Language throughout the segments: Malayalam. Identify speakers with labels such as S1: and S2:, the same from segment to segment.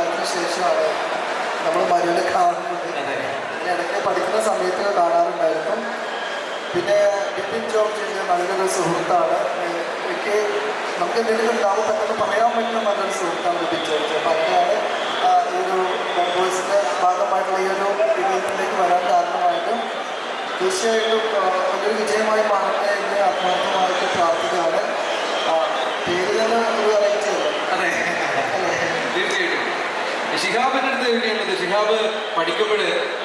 S1: കാലത്തിന് ശേഷമാണ് നമ്മൾ മരുവിനെ കാണുന്നത്. പിന്നെ ഇടയ്ക്ക് പഠിക്കുന്ന സമയത്ത് കാണാറുണ്ടായിരുന്നു. പിന്നെ ബിപിൻ ജോർജിന്റെ നല്ലൊരു സുഹൃത്താണ്. എനിക്ക് നമുക്ക് എന്തെങ്കിലും ഉണ്ടാവും പെട്ടെന്ന് പറയാൻ പറ്റുന്ന നല്ലൊരു സുഹൃത്താണ് ബിപിൻ ജോർജ്. അപ്പം അങ്ങനെയാണ് ഈ ഒരു ബോയ്സിന്റെ ഭാഗമായിട്ടുള്ള ഈ ഒരു ഇവന്റിലേക്ക് വരാൻ കാരണമായിട്ടും തീർച്ചയായിട്ടും വലിയൊരു വിജയമായി മാറട്ടെ എന്ന് ആത്മാർത്ഥമായിട്ട് പ്രാർത്ഥിക്കുകയാണ് ആ, പേര് തന്നെ ഒരു വെറൈറ്റി അല്ലേ
S2: അതെ
S1: അല്ലേ
S2: തീർച്ചയായിട്ടും ഷിഹാബിന്റെ അടുത്ത് എങ്ങനെയുള്ളത് ഷിഹാബ് പഠിക്കുമ്പോൾ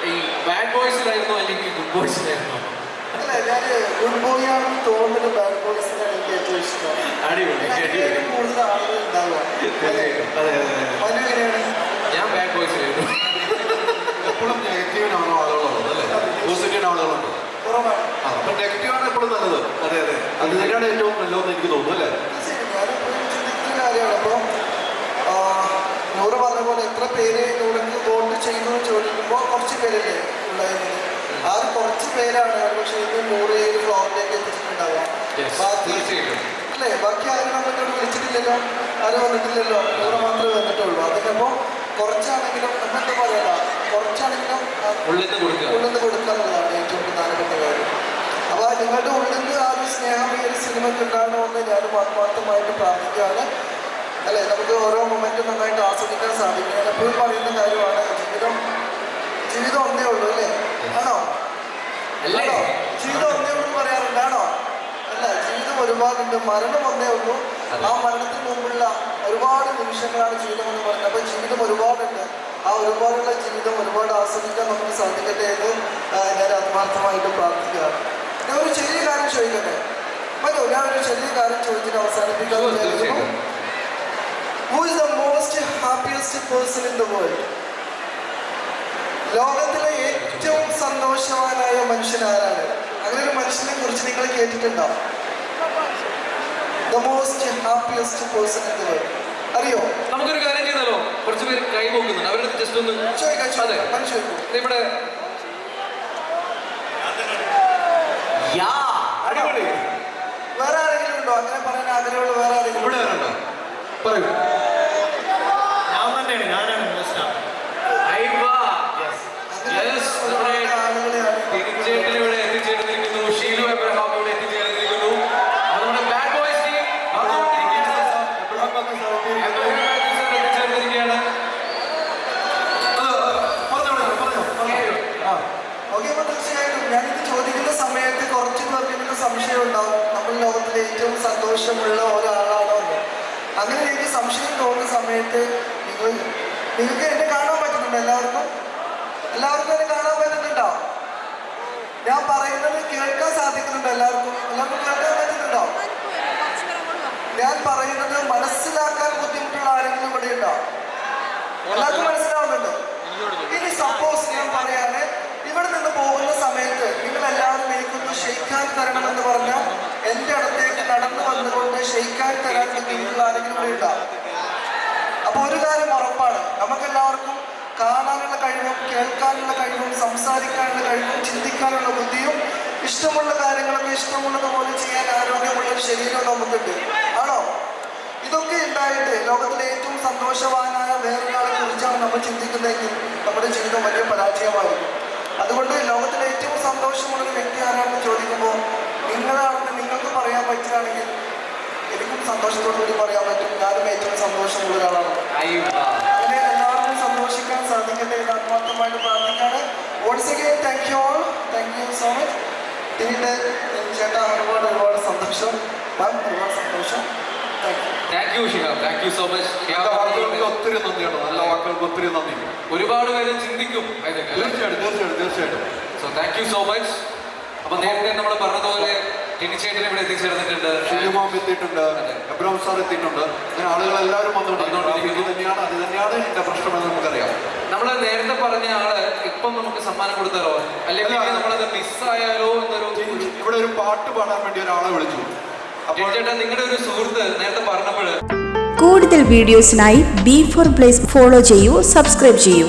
S2: ഈ ബാഡ് ബോയ്സിലായിരുന്നോ അല്ലെങ്കിൽ ഗുഡ് ബോയ്സിലായിരുന്നോ
S1: അല്ല ഞാൻ ഗുഡ് ബോയ് ആണെന്ന് തോന്നുന്നത് ബാഡ് ബോയ്സിനാണ് എനിക്ക് ഏറ്റവും ഇഷ്ടം.
S2: അടിപൊളി
S1: കൂടുതൽ ആളുകൾ ഉണ്ടാവുക.
S2: ഞാൻ ബാഡ് ബോയ്സിലായിരുന്നു
S3: എപ്പോഴും നെഗറ്റീവിനാണോ ആളുകളുള്ളത് അല്ലേ? പോസിറ്റീവിന് ആളുകളുണ്ട്
S1: കുറവാണ്.
S3: ആ അപ്പൊ നെഗറ്റീവാണ് എപ്പോഴും നല്ലത്.
S2: അതെ അതെ.
S3: അത് തന്നെയാണ് ഏറ്റവും നല്ലതെന്ന് എനിക്ക് തോന്നുന്നു അല്ലേ
S1: തീർച്ചയായും ഞാനെപ്പോഴും ചിന്തിക്കുന്ന കാര്യമാണ് അപ്പോൾ നൂറ് പറഞ്ഞ പോലെ എത്ര പേര് നൂറിന് വോട്ട് ചെയ്യുന്നു ചോദിക്കുമ്പോൾ കുറച്ച് പേരല്ലേ ഉണ്ടായിരുന്നത്. ആ ഒരു കുറച്ച് പേരാണ് പക്ഷേ ഇത് നൂറ് ഏഴ് ഫ്ലോറിലേക്ക് എത്തിച്ചിട്ടുണ്ടാവുക. ബാക്കി അല്ലേ? ബാക്കി ആരും നമ്മളിവിടെ വിളിച്ചിട്ടില്ലല്ലോ? ആരും വന്നിട്ടില്ലല്ലോ? നൂറ് മാത്രമേ വന്നിട്ടുള്ളൂ. അതിനപ്പോൾ കുറച്ചാണെങ്കിലും നമ്മളെന്താ പറയുക കുറച്ചാണെങ്കിലും
S2: ഉള്ളിൽ നിന്ന് കൊടുക്കുക.
S1: ഉള്ളിൽ നിന്ന് കൊടുക്കുക എന്നുള്ളതാണ് ഏറ്റവും പ്രധാനപ്പെട്ട കാര്യം. അപ്പോൾ നിങ്ങളുടെ ഉള്ളിൽ നിന്ന് ആ ഒരു സ്നേഹം ഈ ഒരു സിനിമയ്ക്ക് ഉണ്ടാകണമെന്ന് ഞാൻ ആത്മാർത്ഥമായിട്ട് പ്രാർത്ഥിക്കുകയാണ്. അല്ലേ നമുക്ക് ഓരോ മൊമെന്റും നന്നായിട്ട് ആസ്വദിക്കാൻ സാധിക്കും. ഞാൻ എപ്പോഴും പറയുന്ന കാര്യമാണ്. ജീവിതം ജീവിതം ഒന്നേ ഉള്ളൂ അല്ലേ? ആണോ?
S2: അല്ലേ?
S1: ജീവിതം ഒന്നേ ഉള്ളൂ പറയാറുണ്ടാണോ പറയാറുണ്ട്. ആണോ? അല്ല ജീവിതം ഒരുപാടുണ്ട്. മരണം ഒന്നേ ഉള്ളൂ. ആ മരണത്തിന് മുമ്പുള്ള ഒരുപാട് നിമിഷങ്ങളാണ് ജീവിതം എന്ന് പറയുന്നത്. അപ്പൊ ജീവിതം ഒരുപാടുണ്ട്. ആ ഒരുപാടുള്ള ജീവിതം ഒരുപാട് ആസ്വദിക്കാൻ നമുക്ക് സാധിക്കട്ടെ എന്ന് ഞാൻ ആത്മാർത്ഥമായിട്ട് പ്രാർത്ഥിക്കുകയാണ്. ഞാൻ ഒരു ചെറിയ കാര്യം ചോദിക്കട്ടെ? മറ്റോ ഞാൻ ഒരു ചെറിയ കാര്യം ചോദിച്ചിട്ട് അവസാനിപ്പിക്കാൻ. Who is the most happiest person in the world ലോകത്തിലെ ഏറ്റവും സന്തോഷവാനായ മനുഷ്യൻ ആരാണ്? അങ്ങനെ ഒരു മനുഷ്യനെ കുറിച്ച് നിങ്ങൾ കേട്ടിട്ടുണ്ടോ? The most happiest person in the world അറിയോ?
S2: നമുക്കൊരു കാര്യം ചെയ്താലോ? കുറച്ച് പേര് കൈ നോക്കുന്നുണ്ട് അവരുടെ ജസ്റ്റ് ഒന്ന് അതെ. ഇവിടെ യാ. അടിപൊളി.
S1: വേറെ ആരെങ്കിലും ഉണ്ടോ? അങ്ങനെ പറയാൻ ആഗ്രഹമുള്ള വേറെ ആരെങ്കിലും
S3: ഇവിടെ
S1: ഉണ്ടോ?
S3: പറയൂ
S4: ഞാൻ തന്നെയാണ് ഞാനാണ് മോസ്റ്റ്
S2: അയ്വാ
S1: അങ്ങനെ
S2: Yes,
S1: ഒരുപാട്
S2: നമ്മുടെ
S1: ആളുകളെയാണ്
S2: തിരിച്ചേട്ടൻ ഇവിടെ എത്തിച്ചേർന്നിരിക്കുന്നു ഷീലു എബ്രഹാം ഇവിടെ എത്തിച്ചേർന്നിരിക്കുന്നു അപ്പോൾ നമ്മുടെ ബാഡ് ബോയ്സ് ടീം വന്നുകൊണ്ടിരിക്കുകയാണ്
S3: എബ്രഹാം ബാക്കി സ്ഥലത്തിരിക്കുന്നു.
S2: എബ്രഹാം മാത്യു സർ എത്തിച്ചേർന്നിരിക്കുകയാണ്
S3: ആ, പറഞ്ഞോളൂ, പറഞ്ഞോ, പറഞ്ഞോ. ആ,
S1: ഓക്കെ അപ്പോൾ തീർച്ചയായിട്ടും ഞാനിത് ചോദിക്കുന്ന സമയത്ത് കുറച്ച് പേർക്ക് എനിക്ക് സംശയം ഉണ്ടാവും നമ്മൾ ലോകത്തിലെ സന്തോഷമുള്ള ഒരാളാണോ എന്ന് അങ്ങനെ എനിക്ക് സംശയം തോന്നുന്ന സമയത്ത് നിങ്ങൾ നിങ്ങൾക്ക് എന്നെ കാണാൻ പറ്റുന്നുണ്ടോ എല്ലാവർക്കും? എല്ലാവർക്കും എന്നെ കാണാൻ പറ്റുന്നുണ്ടോ? ഞാൻ പറയുന്നത് കേൾക്കാൻ സാധിക്കുന്നുണ്ടോ എല്ലാവർക്കും? എല്ലാവർക്കും കേൾക്കാൻ പറ്റുന്നുണ്ടോ? ഞാൻ പറയുന്നത് മനസ്സിലാക്കാൻ ബുദ്ധിമുട്ടുള്ള ആരെങ്കിലും ഇവിടെ ഉണ്ടോ? എല്ലാവർക്കും മനസ്സിലാവുന്നുണ്ട്? ഇനി സപ്പോസ് ഞാൻ പറയാണ് ഇവിടെ നിന്ന് പോകുന്ന സമയത്ത് നിങ്ങൾ എല്ലാവരും എനിക്കൊന്ന് ഷെയ്ക്കാൻ തരണമെന്ന് പറഞ്ഞു ഷെയ്ക്കാൻ തരാൻ ബുദ്ധിമുട്ടുള്ള ആരെങ്കിലും കൂടി ഉണ്ടാവും അപ്പൊ ഒരു കാര്യം ഉറപ്പാണ്. നമുക്കെല്ലാവർക്കും കാണാനുള്ള കഴിവും കേൾക്കാനുള്ള കഴിവും സംസാരിക്കാനുള്ള കഴിവും ചിന്തിക്കാനുള്ള ബുദ്ധിയും ഇഷ്ടമുള്ള കാര്യങ്ങളൊക്കെ ഇഷ്ടമുള്ളതുപോലെ ചെയ്യാൻ ആരോഗ്യമുള്ള ശരീരം നമുക്കുണ്ട്. ആണോ? ഇതൊക്കെ ഉണ്ടായിട്ട് ലോകത്തിലെ ഏറ്റവും സന്തോഷവാനായ വേറൊരാളെ കുറിച്ചാണ് നമ്മൾ ചിന്തിക്കുന്നതെങ്കിൽ നമ്മുടെ ജീവിതം വലിയ പരാജയമായിരിക്കും. അതുകൊണ്ട് ലോകത്തിലെ ഏറ്റവും സന്തോഷമുള്ള ഒരു വ്യക്തി ആരാണെന്ന് ചോദിക്കുമ്പോൾ നിങ്ങളാണെന്ന് നിങ്ങൾക്ക് പറയാൻ പറ്റുകയാണെങ്കിൽ സന്തോഷത്തോടു കൂടി പറയാൻ പറ്റും ഞാനും ഏറ്റവും സന്തോഷമുള്ള ഒരാളാണ് അങ്ങനെ എല്ലാവർക്കും സന്തോഷിക്കാൻ സാധിക്കട്ടെ എന്ന് ആത്മാർത്ഥമായിട്ട് പ്രാർത്ഥിക്കാണ് votes again thank you all thank you so much പിന്നീട് ചേട്ടാ ഒരുപാട് ഒരുപാട് സന്തോഷം മാം ഒരുപാട് സന്തോഷം thank you
S2: Shihab thank you so much
S3: വാക്കുകൾക്ക് ഒത്തിരി നന്ദിയാണ് നല്ല വാക്കുകൾക്ക് ഒത്തിരി നന്ദി.
S2: ഒരുപാട് പേര് ചിന്തിക്കും
S3: തീർച്ചയായിട്ടും തീർച്ചയായിട്ടും തീർച്ചയായിട്ടും.
S2: So thank you so much അപ്പൊ നേരത്തെ നമ്മൾ പറഞ്ഞതുപോലെ ടിനിച്ചേട്ടൻ ഇവിടെ എത്തിച്ചേർന്നിട്ടുണ്ട്.
S3: ഷിലിമാം എത്തിയിട്ടുണ്ട്. എബ്രഹാം സാർ എത്തിയിട്ടുണ്ട്. അങ്ങനെ ആളുകൾ എല്ലാവരും വന്നുകൊണ്ടിരിക്കുന്നു. ഇത് തന്നെയാണ് അത് തന്നെയാണ് എന്റെ പ്രശ്നമെന്ന് നമുക്കറിയാം.
S2: നമ്മൾ നേരത്തെ പറഞ്ഞ ആൾ ഇപ്പം നമുക്ക് സമ്മാനം കൊടുത്താലോ? അല്ലെങ്കിൽ
S3: അല്ല.
S2: നമ്മളത് മിസ്സായാലോ എന്നൊരു
S3: ഇവിടെ ഒരു പാട്ട് പാടാൻ വേണ്ടി ഒരാളെ വിളിച്ചു. അപ്പോൾ
S2: ചേട്ടാ നിങ്ങളുടെ ഒരു സുഹൃത്ത് നേരത്തെ പറഞ്ഞപ്പോൾ
S5: കൂടുതൽ വീഡിയോസിനായി ബി ഫോർ പ്ലേസ് ഫോളോ ചെയ്യൂ സബ്സ്ക്രൈബ് ചെയ്യൂ.